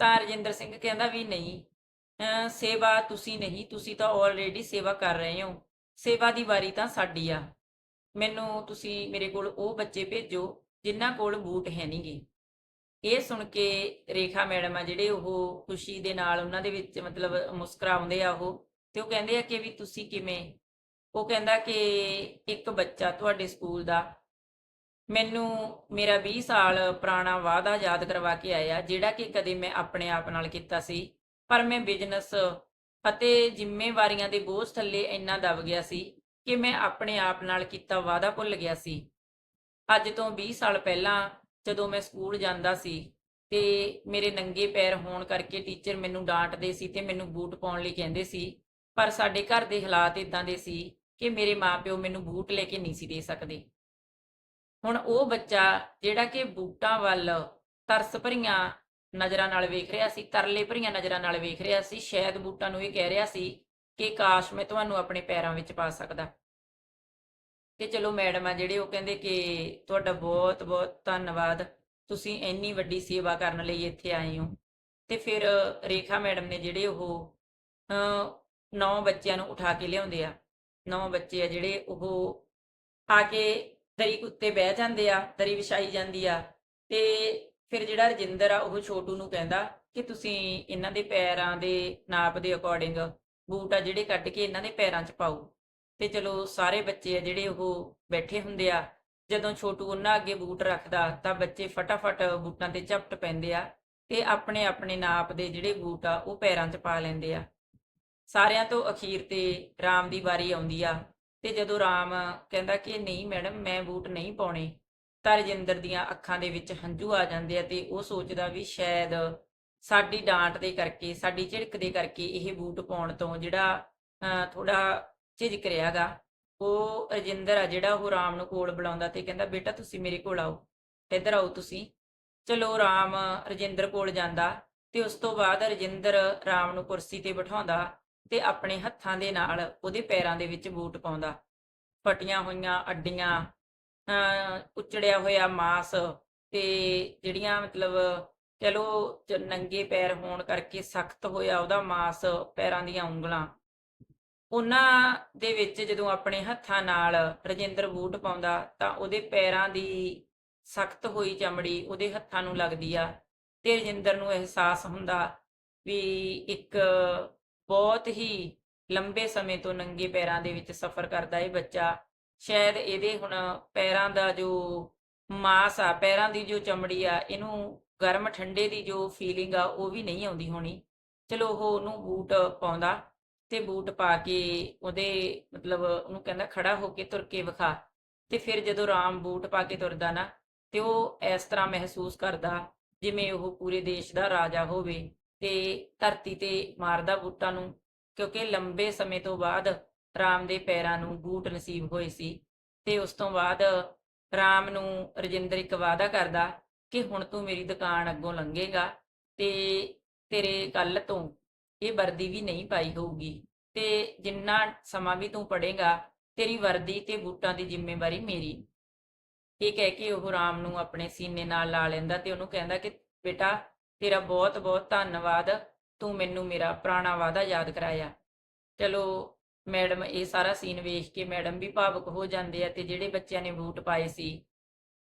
Speaker 1: ਤਾਂ ਰਜਿੰਦਰ ਸਿੰਘ ਕਹਿੰਦਾ ਵੀ ਨਹੀਂ। ਸੇਵਾ ਤੁਸੀਂ ਨਹੀਂ, ਤੁਸੀਂ ਤਾਂ ਆਲਰੇਡੀ ਸੇਵਾ ਕਰ ਰਹੇ ਹੋ। ਸੇਵਾ ਦੀ ਵਾਰੀ ਤਾਂ ਸਾਡੀ ਆ। ਮੈਨੂੰ ਤੁਸੀਂ ਮੇਰੇ ਕੋਲ ਉਹ ਬੱਚੇ ਭੇਜੋ ਜਿਨ੍ਹਾਂ ਕੋਲ ਬੂਟ ਹੈ ਨਹੀਂਗੇ ਇਹ ਸੁਣ ਕੇ ਰੇਖਾ ਮੈਡਮ ਆ ਜਿਹੜੇ ਉਹ ਖੁਸ਼ੀ ਦੇ ਨਾਲ ਉਹਨਾਂ ਦੇ ਵਿੱਚ ਮਤਲਬ ਮੁਸਕਰਾਉਂਦੇ ਆ ਉਹ ਤੇ ਉਹ ਕਹਿੰਦੇ ਆ ਕਿ ਵੀ ਤੁਸੀਂ ਕਿਵੇਂ? ਉਹ ਕਹਿੰਦਾ ਕਿ ਇੱਕ ਬੱਚਾ ਤੁਹਾਡੇ ਸਕੂਲ ਦਾ ਮੈਨੂੰ ਮੇਰਾ 20 ਸਾਲ ਪੁਰਾਣਾ ਵਾਅਦਾ ਯਾਦ ਕਰਵਾ ਕੇ ਆਇਆ ਜਿਹੜਾ ਕਿ ਕਦੇ ਮੈਂ ਆਪਣੇ ਆਪ ਨਾਲ ਕੀਤਾ ਸੀ, ਪਰ ਮੈਂ ਬਿਜ਼ਨਸ ਅਤੇ ਜ਼ਿੰਮੇਵਾਰੀਆਂ ਦੇ ਬੋਝ ਥੱਲੇ ਇੰਨਾ ਦਬ ਗਿਆ ਸੀ ਕਿ ਮੈਂ ਆਪਣੇ ਆਪ ਨਾਲ ਕੀਤਾ ਵਾਅਦਾ ਭੁੱਲ ਗਿਆ ਸੀ। ਅੱਜ ਤੋਂ 20 ਸਾਲ ਪਹਿਲਾਂ ਜਦੋਂ ਮੈਂ ਸਕੂਲ ਜਾਂਦਾ ਸੀ ਤੇ ਮੇਰੇ ਨੰਗੇ ਪੈਰ ਹੋਣ ਕਰਕੇ ਟੀਚਰ ਮੈਨੂੰ ਡਾਂਟਦੇ ਸੀ ਤੇ ਮੈਨੂੰ ਬੂਟ ਪਾਉਣ ਲਈ ਕਹਿੰਦੇ ਸੀ, ਪਰ ਸਾਡੇ ਘਰ ਦੇ ਹਾਲਾਤ ਇਦਾਂ ਦੇ ਸੀ ਕਿ ਮੇਰੇ ਮਾਪਿਓ ਮੈਨੂੰ ਬੂਟ ਲੈ ਕੇ ਨਹੀਂ ਸੀ ਦੇ ਸਕਦੇ। ਹੁਣ ਉਹ ਬੱਚਾ ਜਿਹੜਾ ਕਿ ਬੂਟਾਂ ਵੱਲ ਤਰਸ ਭਰੀਆਂ ਨਜ਼ਰਾਂ ਨਾਲ ਵੇਖ ਰਿਹਾ ਸੀ, ਤਰਲੇ ਭਰੀਆਂ ਨਜ਼ਰਾਂ ਨਾਲ ਵੇਖ ਰਿਹਾ ਸੀ, ਸ਼ਾਇਦ ਬੂਟਾਂ ਨੂੰ ਇਹ ਕਹਿ ਰਿਹਾ ਸੀ ਕਿ ਕਾਸ਼ ਮੈਂ ਤੁਹਾਨੂੰ ਆਪਣੇ ਪੈਰਾਂ ਵਿੱਚ ਪਾ ਸਕਦਾ। ਤੇ ਚਲੋ ਮੈਡਮ ਆ ਜਿਹੜੇ ਉਹ ਕਹਿੰਦੇ ਕਿ ਤੁਹਾਡਾ ਬਹੁਤ ਬਹੁਤ ਧੰਨਵਾਦ, ਤੁਸੀਂ ਇੰਨੀ ਵੱਡੀ ਸੇਵਾ ਕਰਨ ਲਈ ਇੱਥੇ ਆਏ ਹੋ। ਤੇ ਫਿਰ ਰੇਖਾ ਮੈਡਮ ਨੇ ਜਿਹੜੇ ਉਹ ਨੌ ਬੱਚਿਆਂ ਨੂੰ ਉਠਾ ਕੇ ਲਿਆਉਂਦੇ ਆ। ਨੌ ਬੱਚੇ ਆ ਜਿਹੜੇ ਉਹ ਆ ਕੇ ਦਰੀ ਉੱਤੇ ਬਹਿ ਜਾਂਦੇ ਆ, ਦਰੀ ਵਿਛਾਈ ਜਾਂਦੀ ਆ। ਤੇ ਫਿਰ ਜਿਹੜਾ ਰਜਿੰਦਰ ਆ ਉਹ ਛੋਟੂ ਨੂੰ ਕਹਿੰਦਾ ਕਿ ਤੁਸੀਂ ਇਹਨਾਂ ਦੇ ਪੈਰਾਂ ਦੇ ਨਾਪ ਦੇ ਅਕੋਰਡਿੰਗ ਬੂਟ ਆ ਜਿਹੜੇ ਕੱਢ ਕੇ ਇਹਨਾਂ ਦੇ ਪੈਰਾਂ 'ਚ ਪਾਓ। ਤੇ ਚਲੋ ਸਾਰੇ ਬੱਚੇ ਆ ਜਿਹੜੇ ਉਹ ਬੈਠੇ ਹੁੰਦੇ ਆ, ਜਦੋਂ ਛੋਟੂ ਉਹਨਾਂ ਅੱਗੇ ਬੂਟ ਰੱਖਦਾ ਤਾਂ ਬੱਚੇ ਫਟਾਫਟ ਬੂਟਾਂ ਤੇ ਝਪਟ ਪੈਂਦੇ ਆ ਤੇ ਆਪਣੇ ਆਪਣੇ ਨਾਪ ਦੇ ਜਿਹੜੇ ਬੂਟ ਆ ਉਹ ਪੈਰਾਂ 'ਚ ਪਾ ਲੈਂਦੇ ਆ। ਸਾਰਿਆਂ ਤੋਂ ਅਖੀਰ ਤੇ ਰਾਮ ਦੀ ਵਾਰੀ ਆਉਂਦੀ ਆ ਤੇ ਜਦੋਂ ਰਾਮ ਕਹਿੰਦਾ ਕਿ ਨਹੀਂ ਮੈਡਮ ਮੈਂ ਬੂਟ ਨਹੀਂ ਪਾਉਣੇ ਤਾਂ ਰਜਿੰਦਰ ਦੀਆਂ ਅੱਖਾਂ ਦੇ ਵਿੱਚ ਹੰਝੂ ਆ ਜਾਂਦੇ ਆ ਤੇ ਉਹ ਸੋਚਦਾ ਵੀ ਸ਼ਾਇਦ ਸਾਡੀ ਡਾਂਟ ਦੇ ਕਰਕੇ, ਸਾਡੀ ਝਿੜਕ ਦੇ ਕਰਕੇ ਇਹ ਬੂਟ ਪਾਉਣ ਤੋਂ ਜਿਹੜਾ ਥੋੜਾ ਝਿਜਕ ਰਿਹਾਗਾ ਉਹ ਰਜਿੰਦਰ ਆ ਜਿਹੜਾ ਉਹ ਰਾਮ ਨੂੰ ਕੋਲ ਬੁਲਾਉਂਦਾ ਤੇ ਕਹਿੰਦਾ, ਬੇਟਾ ਤੁਸੀਂ ਮੇਰੇ ਕੋਲ ਆਓ, ਇੱਧਰ ਆਓ ਤੁਸੀਂ। ਚਲੋ ਰਾਮ ਰਜਿੰਦਰ ਕੋਲ ਜਾਂਦਾ ਤੇ ਉਸ ਤੋਂ ਬਾਅਦ ਰਜਿੰਦਰ ਰਾਮ ਨੂੰ ਕੁਰਸੀ ਤੇ ਬਿਠਾਉਂਦਾ ਤੇ ਆਪਣੇ ਹੱਥਾਂ ਦੇ ਨਾਲ ਉਹਦੇ ਪੈਰਾਂ ਦੇ ਵਿੱਚ ਬੂਟ ਪਾਉਂਦਾ। ਫਟੀਆਂ ਹੋਈਆਂ, ਅੱਡੀਆਂ, ਅਹ, ਉਚੜਿਆ ਹੋਇਆ ਮਾਸ ਤੇ ਜਿਹੜੀਆਂ ਮਤਲਬ ਚਲੋ ਨੰਗੇ ਪੈਰ ਹੋਣ ਕਰਕੇ ਸਖਤ ਹੋਇਆ ਉਹਦਾ ਮਾਸ ਪੈਰਾਂ ਦੀਆਂ ਉਂਗਲਾਂ। ਉਹਨਾਂ ਦੇ ਵਿੱਚ ਜਦੋਂ ਆਪਣੇ ਹੱਥਾਂ ਨਾਲ ਰਜਿੰਦਰ ਬੂਟ ਪਾਉਂਦਾ ਤਾਂ ਉਹਦੇ ਪੈਰਾਂ ਦੀ ਸਖਤ ਹੋਈ ਚਮੜੀ ਉਹਦੇ ਹੱਥਾਂ ਨੂੰ ਲੱਗਦੀ ਆ ਤੇ ਰਜਿੰਦਰ ਨੂੰ ਅਹਿਸਾਸ ਹੁੰਦਾ ਵੀ ਇੱਕ ਬਹੁਤ ਹੀ ਲੰਬੇ ਸਮੇਂ ਤੋਂ ਨੰਗੇ ਪੈਰਾਂ ਦੇ ਵਿੱਚ ਸਫ਼ਰ ਕਰਦਾ ਇਹ ਬੱਚਾ। ਸ਼ਾਇਦ ਇਹਦੇ ਹੁਣ ਪੈਰਾਂ ਦਾ ਜੋ ਮਾਸ ਆ, ਪੈਰਾਂ ਦੀ ਜੋ ਚਮੜੀ ਆ, ਇਹਨੂੰ ਗਰਮ ਠੰਡੇ ਦੀ ਜੋ ਫੀਲਿੰਗ ਆ, ਉਹ ਵੀ ਨਹੀਂ ਆਉਂਦੀ ਹੋਣੀ। ਚਲੋ ਉਹ ਉਹਨੂੰ ਬੂਟ ਪਾਉਂਦਾ ਤੇ ਬੂਟ ਪਾ ਕੇ ਉਹਦੇ ਮਤਲਬ ਉਹਨੂੰ ਕਹਿੰਦਾ ਖੜਾ ਹੋ ਕੇ ਤੁਰ ਕੇ ਵਿਖਾ। ਤੇ ਫਿਰ ਜਦੋਂ ਰਾਮ ਬੂਟ ਪਾ ਕੇ ਤੁਰਦਾ ਨਾ, ਤੇ ਉਹ ਇਸ ਤਰ੍ਹਾਂ ਮਹਿਸੂਸ ਕਰਦਾ ਜਿਵੇਂ ਉਹ ਪੂਰੇ ਦੇਸ਼ ਦਾ ਰਾਜਾ ਹੋਵੇ ਤੇ ਧਰਤੀ ਤੇ ਮਾਰਦਾ ਬੂਟਾਂ ਨੂੰ, ਕਿਉਂਕਿ ਲੰਬੇ ਸਮੇਂ ਤੋਂ ਬਾਅਦ ਰਾਮ ਦੇ ਪੈਰਾਂ ਨੂੰ ਬੂਟ ਨਸੀਬ ਹੋਏ ਸੀ ਤੇ ਉਸ ਤੋਂ ਬਾਅਦ ਰਾਮ ਨੂੰ ਰਜਿੰਦਰ ਇੱਕ ਵਾਅਦਾ ਕਰਦਾ ਕਿ ਹੁਣ ਤੂੰ ਮੇਰੀ ਦੁਕਾਨ ਅੱਗੋਂ ਲੰਘੇਗਾ ਤੇ ਤੇਰੇ ਕੱਲ ਤੋਂ ਇਹ ਵਰਦੀ ਵੀ ਨਹੀਂ ਪਾਈ ਹੋਊਗੀ। ਤੇ ਜਿੰਨਾ ਸਮਾਂ ਵੀ ਤੂੰ ਪੜੇਗਾ ਤੇਰੀ ਵਰਦੀ ਤੇ ਬੂਟਾਂ ਦੀ ਜ਼ਿੰਮੇਵਾਰੀ ਮੇਰੀ। ਇਹ ਕਹਿ ਕੇ ਉਹ ਰਾਮ ਨੂੰ ਆਪਣੇ ਸੀਨੇ ਨਾਲ ਲਾ ਲੈਂਦਾ ਤੇ ਉਹਨੂੰ ਕਹਿੰਦਾ ਕਿ ਬੇਟਾ, ਤੇਰਾ ਬਹੁਤ ਬਹੁਤ ਧੰਨਵਾਦ, ਤੂੰ ਮੈਨੂੰ ਮੇਰਾ ਪੁਰਾਣਾ ਵਾਅਦਾ ਯਾਦ ਕਰਾਇਆ। ਚਲੋ ਮੈਡਮ, ਇਹ ਸਾਰਾ ਸੀਨ ਵੇਖ ਕੇ ਮੈਡਮ ਵੀ ਭਾਵੁਕ ਹੋ ਜਾਂਦੇ ਆ ਤੇ ਜਿਹੜੇ ਬੱਚਿਆਂ ਨੇ ਬੂਟ ਪਾਏ ਸੀ,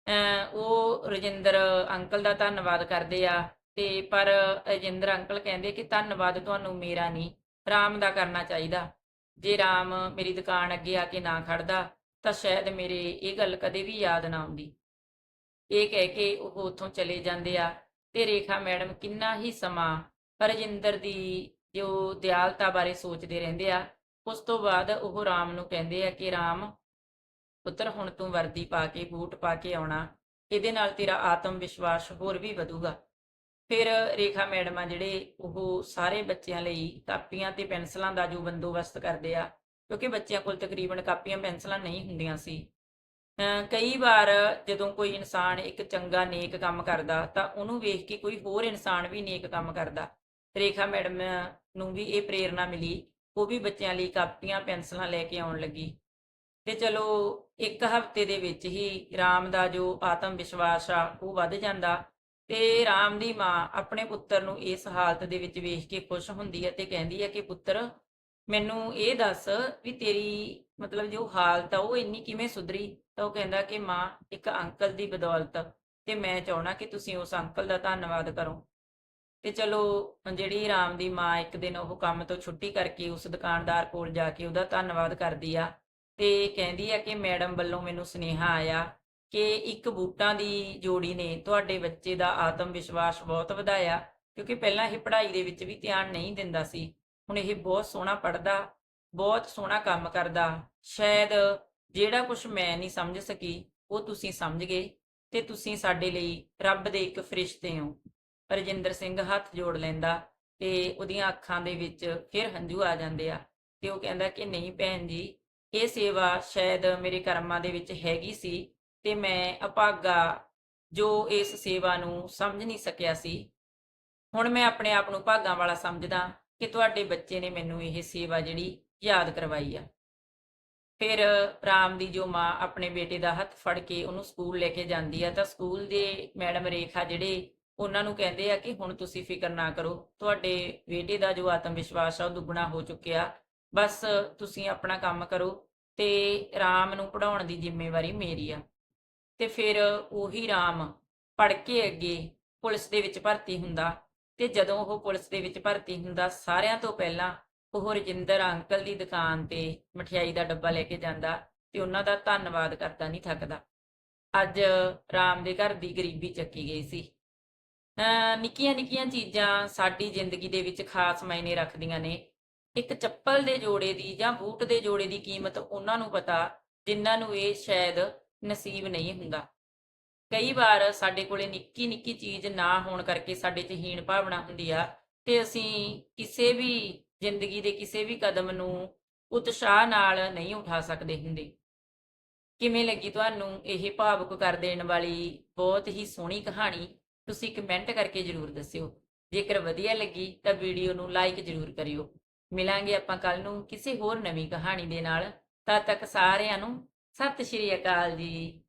Speaker 1: ਅਹ ਉਹ ਰਜਿੰਦਰ ਅੰਕਲ ਦਾ ਧੰਨਵਾਦ ਕਰਦੇ ਆ ਤੇ ਪਰ ਰਜਿੰਦਰ ਅੰਕਲ ਕਹਿੰਦੇ ਕਿ ਧੰਨਵਾਦ ਤੁਹਾਨੂੰ ਮੇਰਾ ਨਹੀਂ ਰਾਮ ਦਾ ਕਰਨਾ ਚਾਹੀਦਾ। ਜੇ ਰਾਮ ਮੇਰੀ ਦੁਕਾਨ ਅੱਗੇ ਆ ਕੇ ਨਾ ਖੜਦਾ, ਤਾਂ ਸ਼ਾਇਦ ਮੇਰੇ ਇਹ ਗੱਲ ਕਦੇ ਵੀ ਯਾਦ ਨਾ ਆਉਂਦੀ। ਇਹ ਕਹਿ ਕੇ ਉਹ ਉੱਥੋਂ ਚਲੇ ਜਾਂਦੇ ਆ ਤੇ ਰੇਖਾ ਮੈਡਮ ਕਿੰਨਾ ਹੀ ਸਮਾਂ ਰਜਿੰਦਰ ਦੀ ਜੋ ਦਿਆਲਤਾ ਬਾਰੇ ਸੋਚਦੇ ਰਹਿੰਦੇ ਆ ਉਸ ਤੋਂ ਬਾਅਦ ਉਹ ਰਾਮ ਨੂੰ ਕਹਿੰਦੇ ਆ ਕਿ, ਰਾਮ, ਪੁੱਤਰ, ਹੁਣ ਤੂੰ ਵਰਦੀ ਪਾ ਕੇ, ਬੂਟ ਪਾ ਕੇ ਆਉਣਾ। ਇਹਦੇ ਨਾਲ ਤੇਰਾ ਆਤਮ ਵਿਸ਼ਵਾਸ ਹੋਰ ਵੀ ਵਧੂਗਾ। ਫਿਰ ਰੇਖਾ ਮੈਡਮਾਂ ਜਿਹੜੇ ਉਹ ਸਾਰੇ ਬੱਚਿਆਂ ਲਈ ਕਾਪੀਆਂ ਤੇ ਪੈਨਸਲਾਂ ਦਾ ਜੋ ਬੰਦੋਬਸਤ ਕਰਦੇ ਆ, ਕਿਉਂਕਿ ਬੱਚਿਆਂ ਕੋਲ ਤਕਰੀਬਨ ਕਾਪੀਆਂ, ਪੈਨਸਲਾਂ ਨਹੀਂ ਹੁੰਦੀਆਂ ਸੀ। ਕਈ ਵਾਰ ਜਦੋਂ ਕੋਈ ਇਨਸਾਨ ਇੱਕ ਚੰਗਾ, ਨੇਕ ਕੰਮ ਕਰਦਾ, ਤਾਂ ਉਹਨੂੰ ਵੇਖ ਕੇ ਕੋਈ ਹੋਰ ਇਨਸਾਨ ਵੀ ਨੇਕ ਕੰਮ ਕਰਦਾ। ਰੇਖਾ ਮੈਡਮ ਨੂੰ ਵੀ ਇਹ ਪ੍ਰੇਰਣਾ ਮਿਲੀ ਉਹ ਵੀ ਬੱਚਿਆਂ ਲਈ ਕਾਪੀਆਂ, ਪੈਨਸਲਾਂ ਲੈ ਕੇ ਆਉਣ ਲੱਗੀ। ਤੇ ਚਲੋ, ਇੱਕ ਹਫ਼ਤੇ ਦੇ ਵਿੱਚ ਹੀ ਰਾਮ ਦਾ ਜੋ ਆਤਮ ਵਿਸ਼ਵਾਸ ਆ, ਉਹ ਵੱਧ ਜਾਂਦਾ ਤੇ ਰਾਮ ਦੀ ਮਾਂ ਆਪਣੇ ਪੁੱਤਰ ਨੂੰ ਇਸ ਹਾਲਤ ਦੇ ਵਿੱਚ ਵੇਖ ਕੇ ਖੁਸ਼ ਹੁੰਦੀ ਹੈ ਤੇ ਕਹਿੰਦੀ ਹੈ ਕਿ ਪੁੱਤਰ, ਮੈਨੂੰ ਇਹ ਦੱਸ ਵੀ ਤੇਰੀ ਮਤਲਬ ਜੋ ਹਾਲਤ ਆ, ਉਹ ਇੰਨੀ ਕਿਵੇਂ ਸੁਧਰੀ? ਤਾਂ ਉਹ ਕਹਿੰਦਾ ਕਿ ਮਾਂ, ਇੱਕ ਅੰਕਲ ਦੀ ਬਦੌਲਤ ਤੇ ਮੈਂ ਚਾਹਣਾ ਕਿ ਤੁਸੀਂ ਉਸ ਅੰਕਲ ਦਾ ਧੰਨਵਾਦ ਕਰੋ। ਤੇ ਚਲੋ, ਜਿਹੜੀ ਰਾਮ ਦੀ ਮਾਂ ਇੱਕ ਦਿਨ ਉਹ ਕੰਮ ਤੋਂ ਛੁੱਟੀ ਕਰਕੇ ਉਸ ਦੁਕਾਨਦਾਰ ਕੋਲ ਜਾ ਕੇ ਉਹਦਾ ਧੰਨਵਾਦ ਕਰਦੀ ਆ ਤੇ ਕਹਿੰਦੀ ਆ ਕਿ ਮੈਡਮ ਵੱਲੋਂ ਮੈਨੂੰ ਸੁਨੇਹਾ ਆਇਆ ਕਿ ਇੱਕ ਬੂਟਾਂ ਦੀ ਜੋੜੀ ਨੇ ਤੁਹਾਡੇ ਬੱਚੇ ਦਾ ਆਤਮ ਵਿਸ਼ਵਾਸ ਬਹੁਤ ਵਧਾਇਆ, ਕਿਉਂਕਿ ਪਹਿਲਾਂ ਇਹ ਪੜ੍ਹਾਈ ਦੇ ਵਿੱਚ ਵੀ ਧਿਆਨ ਨਹੀਂ ਦਿੰਦਾ ਸੀ। ਹੁਣ ਇਹ ਬਹੁਤ ਸੋਹਣਾ ਪੜ੍ਹਦਾ, ਬਹੁਤ ਸੋਹਣਾ ਕੰਮ ਕਰਦਾ, ਸ਼ਾਇਦ ਜਿਹੜਾ ਕੁਝ ਮੈਂ ਨਹੀਂ ਸਮਝ ਸਕੀ, ਉਹ ਤੁਸੀਂ ਸਮਝ ਗਏ ਤੇ ਤੁਸੀਂ ਸਾਡੇ ਲਈ ਰੱਬ ਦੇ ਇੱਕ ਫਰਿਸ਼ਤੇ ਹੋ। ਰਜਿੰਦਰ ਸਿੰਘ ਹੱਥ ਜੋੜ ਲੈਂਦਾ ਤੇ ਉਹਦੀਆਂ ਅੱਖਾਂ ਦੇ ਵਿੱਚ ਫਿਰ ਹੰਝੂ ਆ ਜਾਂਦੇ ਆ ਤੇ ਉਹ ਕਹਿੰਦਾ ਕਿ ਨਹੀਂ ਭੈਣ ਜੀ, ਇਹ ਸੇਵਾ ਸ਼ਾਇਦ ਮੇਰੇ ਕਰਮਾਂ ਦੇ ਵਿੱਚ ਹੈਗੀ ਸੀ ਤੇ ਮੈਂ ਅਭਾਗਾ ਜੋ ਇਸ ਸੇਵਾ ਨੂੰ ਸਮਝ ਨਹੀਂ ਸਕਿਆ ਸੀ। ਹੁਣ ਮੈਂ ਆਪਣੇ ਆਪ ਨੂੰ ਭਾਗਾਂ ਵਾਲਾ ਸਮਝਦਾ ਕਿ ਤੁਹਾਡੇ ਬੱਚੇ ਨੇ ਮੈਨੂੰ ਇਹ ਸੇਵਾ ਜਿਹੜੀ ਯਾਦ ਕਰਵਾਈ ਆ। ਫਿਰ ਰਾਮ ਦੀ ਜੋ ਮਾਂ ਆਪਣੇ ਬੇਟੇ ਦਾ ਹੱਥ ਫੜ ਕੇ ਉਹਨੂੰ ਸਕੂਲ ਲੈ ਕੇ ਜਾਂਦੀ ਆ ਤਾਂ ਸਕੂਲ ਦੇ ਮੈਡਮ ਰੇਖਾ ਜਿਹੜੇ ਉਹਨਾਂ ਨੂੰ ਕਹਿੰਦੇ ਆ ਕਿ ਹੁਣ ਤੁਸੀਂ ਫਿਕਰ ਨਾ ਕਰੋ, ਤੁਹਾਡੇ ਬੇਟੇ ਦਾ ਜੋ ਆਤਮ ਵਿਸ਼ਵਾਸ ਆ ਉਹ ਦੁੱਗਣਾ ਹੋ ਚੁੱਕਿਆ। ਬਸ ਤੁਸੀਂ ਆਪਣਾ ਕੰਮ ਕਰੋ ਤੇ ਰਾਮ ਨੂੰ ਪੜਾਉਣ ਦੀ ਜ਼ਿੰਮੇਵਾਰੀ ਮੇਰੀ ਆ। ਤੇ ਫਿਰ ਉਹੀ ਰਾਮ ਪੜ ਕੇ ਅੱਗੇ ਪੁਲਿਸ ਦੇ ਵਿੱਚ ਭਰਤੀ ਹੁੰਦਾ ਤੇ ਜਦੋਂ ਉਹ ਪੁਲਿਸ ਦੇ ਵਿੱਚ ਭਰਤੀ ਹੁੰਦਾ, ਸਾਰਿਆਂ ਤੋਂ ਪਹਿਲਾਂ ਉਹ ਰਜਿੰਦਰ ਅੰਕਲ ਦੀ ਦੁਕਾਨ ਤੇ ਮਠਿਆਈ ਦਾ ਡੱਬਾ ਲੈ ਕੇ ਜਾਂਦਾ ਤੇ ਉਹਨਾਂ ਦਾ ਧੰਨਵਾਦ ਕਰਦਾ, ਨਹੀਂ ਥੱਕਦਾ। ਅੱਜ ਰਾਮ ਦੇ ਘਰ ਦੀ ਗਰੀਬੀ ਚੱਕੀ ਗਈ ਸੀ। ਨਿੱਕੀਆਂ ਨਿੱਕੀਆਂ ਚੀਜ਼ਾਂ ਸਾਡੀ ਜ਼ਿੰਦਗੀ ਦੇ ਵਿੱਚ ਖਾਸ ਮਾਇਨੇ ਰੱਖਦੀਆਂ ਨੇ। ਇੱਕ ਚੱਪਲ ਦੇ ਜੋੜੇ ਦੀ ਜਾਂ ਬੂਟ ਦੇ ਜੋੜੇ ਦੀ ਕੀਮਤ ਉਹਨਾਂ ਨੂੰ ਪਤਾ, ਜਿਨ੍ਹਾਂ ਨੂੰ ਇਹ ਸ਼ਾਇਦ ਨਸੀਬ ਨਹੀਂ ਹੁੰਦਾ। ਕਈ ਵਾਰ ਸਾਡੇ ਕੋਲੇ ਨਿੱਕੀ ਨਿੱਕੀ ਚੀਜ਼ ਨਾ ਹੋਣ ਕਰਕੇ ਸਾਡੇ 'ਚ ਹੀਣ ਭਾਵਨਾ ਹੁੰਦੀ ਆ ਤੇ ਅਸੀਂ ਕਿਸੇ ਵੀ ਜ਼ਿੰਦਗੀ ਦੇ ਕਿਸੇ ਵੀ ਕਦਮ ਨੂੰ ਉਤਸ਼ਾਹ ਨਾਲ ਨਹੀਂ ਉਠਾ ਸਕਦੇ ਹੁੰਦੇ। ਕਿਵੇਂ ਲੱਗੀ ਤੁਹਾਨੂੰ ਇਹ ਭਾਵੁਕ ਕਰ ਦੇਣ ਵਾਲੀ ਬਹੁਤ ਹੀ ਸੋਹਣੀ ਕਹਾਣੀ? ਤੁਸੀਂ ਕਮੈਂਟ ਕਰਕੇ ਜਰੂਰ ਦੱਸਿਓ। ਜੇਕਰ ਵਧੀਆ ਲੱਗੀ ਤਾਂ ਵੀਡੀਓ ਨੂੰ ਲਾਈਕ ਜਰੂਰ ਕਰਿਓ। ਮਿਲਾਂਗੇ ਆਪਾਂ ਕੱਲ ਨੂੰ ਕਿਸੇ ਹੋਰ ਨਵੀਂ ਕਹਾਣੀ ਦੇ ਨਾਲ। ਤਦ ਤੱਕ ਸਾਰਿਆਂ ਨੂੰ ਸਤਿ ਸ਼੍ਰੀ ਅਕਾਲ ਜੀ।